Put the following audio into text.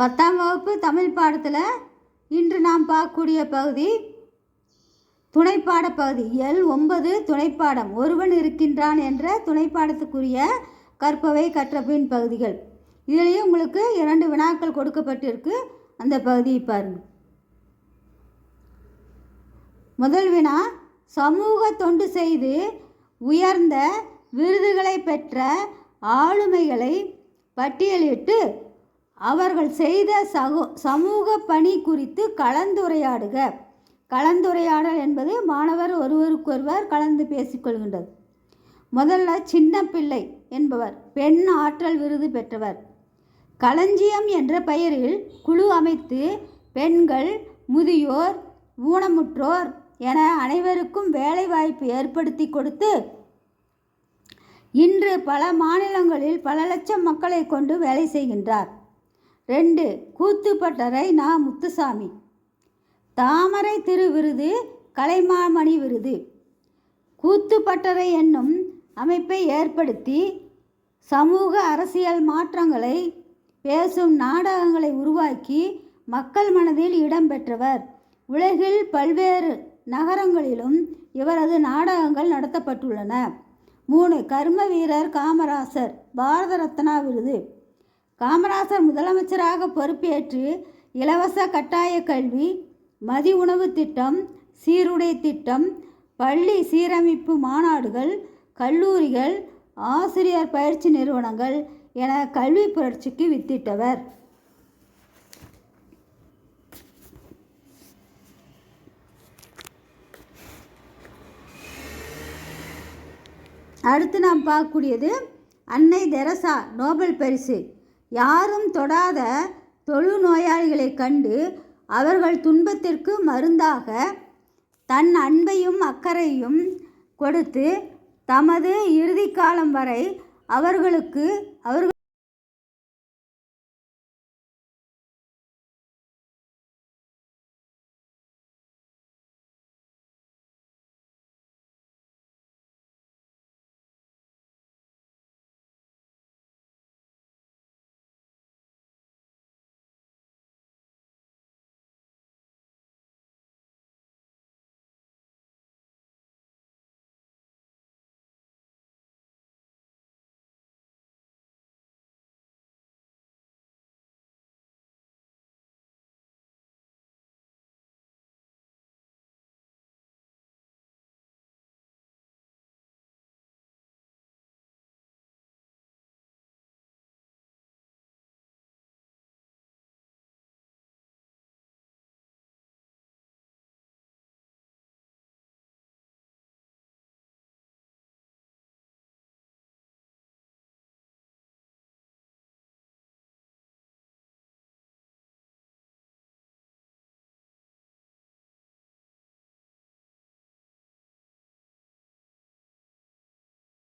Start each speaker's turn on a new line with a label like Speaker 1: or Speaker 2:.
Speaker 1: பத்தாம் வகுப்பு தமிழ் பாடத்தில் இன்று நாம் பார்க்கக்கூடிய பகுதி துணைப்பாட பகுதி. எல் ஒன்பது துணைப்பாடம். ஒருவன் இருக்கின்றான் என்ற துணைப்பாடத்துக்குரிய கற்பவை கற்றபின் பகுதிகள். இதுலேயும் உங்களுக்கு இரண்டு வினாக்கள் கொடுக்கப்பட்டிருக்கு. அந்த பகுதியை பாருங்கள். முதல் வினா சமூக தொண்டு செய்து உயர்ந்த விருதுகளை பெற்ற ஆளுமைகளை பட்டியலிட்டு அவர்கள் செய்த சகோ சமூக பணி குறித்து கலந்துரையாடுக. கலந்துரையாடல் என்பது மாணவர் ஒருவருக்கொருவர் கலந்து பேசிக்கொள்கின்றது. முதல்ல சின்ன பிள்ளை என்பவர் பெண் ஆற்றல் விருது பெற்றவர். களஞ்சியம் என்ற பெயரில் குழு அமைத்து பெண்கள் முதியோர் ஊனமுற்றோர் என அனைவருக்கும் வேலைவாய்ப்பு ஏற்படுத்தி கொடுத்து இன்று பல மாநிலங்களில் பல லட்சம் மக்களை கொண்டு வேலை செய்கின்றார். ரெண்டு கூத்துப்பட்டறை நா முத்துசாமி. தாமரை திரு விருது கலைமாமணி விருது. கூத்துப்பட்டறை என்னும் அமைப்பை ஏற்படுத்தி சமூக அரசியல் மாற்றங்களை பேசும் நாடகங்களை உருவாக்கி மக்கள் மனதில் இடம்பெற்றவர் உலகில் பல்வேறு நகரங்களிலும் இவரது நாடகங்கள் நடத்தப்பட்டுள்ளன. மூணு கர்ம வீரர் காமராசர் பாரத ரத்னா விருது. காமராசர் முதலமைச்சராக பொறுப்பேற்று இலவச கட்டாய கல்வி மதி உணவு திட்டம் சீருடை திட்டம் பள்ளி சீரமைப்பு மாநாடுகள் கல்லூரிகள் ஆசிரியர் பயிற்சி நிறுவனங்கள் என கல்வி புரட்சிக்கு வித்திட்டவர். அடுத்து நாம் பார்க்கக்கூடியது அன்னை தெரசா நோபல் பரிசு. யாரும் தொடாத தொழு நோயாளிகளை கண்டு அவர்கள் துன்பத்திற்கு மருந்தாக தன் அன்பையும் அக்கறையும் கொடுத்து தமது இறுதி காலம் வரை அவர்களுக்கு அவர்கள்